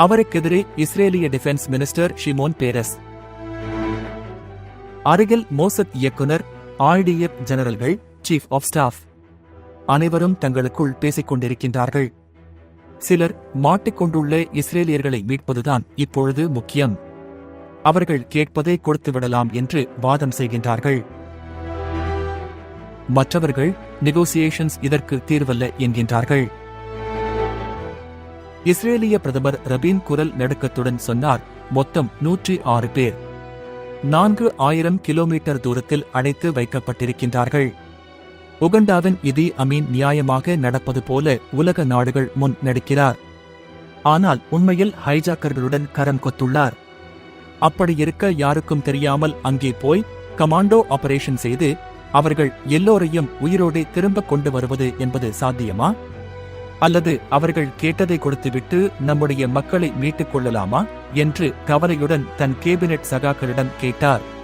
அவருக்கெதிரே இஸ்ரேலிய defence minister Shimon பேரஸ். அருகில் Mossad இயக்குனர் ஆர்டிஎஃப் ஜெனரல்கள் சீஃப் ஆஃப் ஸ்டாஃப் அனைவரும் தங்களுக்குள் பேசிக் கொண்டிருக்கின்றார்கள் சிலர் மாட்டிக்கொண்டுள்ள இஸ்ரேலியர்களை மீட்பதுதான் இப்பொழுது முக்கியம். அவர்கள் கேட்பதை கொடுத்து விடலாம் என்று வாதம் செய்கின்றார்கள். மற்றவர்கள் நெகோசியேஷன்ஸ் இதற்கு தீர்வல்ல என்கின்றார்கள். இஸ்ரேலிய பிரதமர் ரபீன் குரல் நடுக்கத்துடன் சொன்னார் மொத்தம் நூற்றி ஆறு பேர். நான்கு ஆயிரம் கிலோமீட்டர் தூரத்தில் அடைத்து வைக்கப்பட்டிருக்கின்றார்கள். உகண்டாவின் இதி அமீன் நியாயமாக நடப்பது போல உலக நாடுகள் முன் நடிக்கிறார். ஆனால் உண்மையில் ஹைஜாக்கர்களுடன் கரம் கொத்துள்ளார். அப்படியிருக்க யாருக்கும் தெரியாமல் அங்கே போய் கமாண்டோ ஆபரேஷன் செய்து அவர்கள் எல்லோரையும் உயிரோடு திரும்ப கொண்டு வருவது என்பது சாத்தியமா? அல்லது அவர்கள் கேட்டதை கொடுத்துவிட்டு நம்முடைய மக்களை மீட்டுக் கொள்ளலாமா? என்று கவலையுடன் தன் கேபினெட் சகாக்களிடம் கேட்டார்.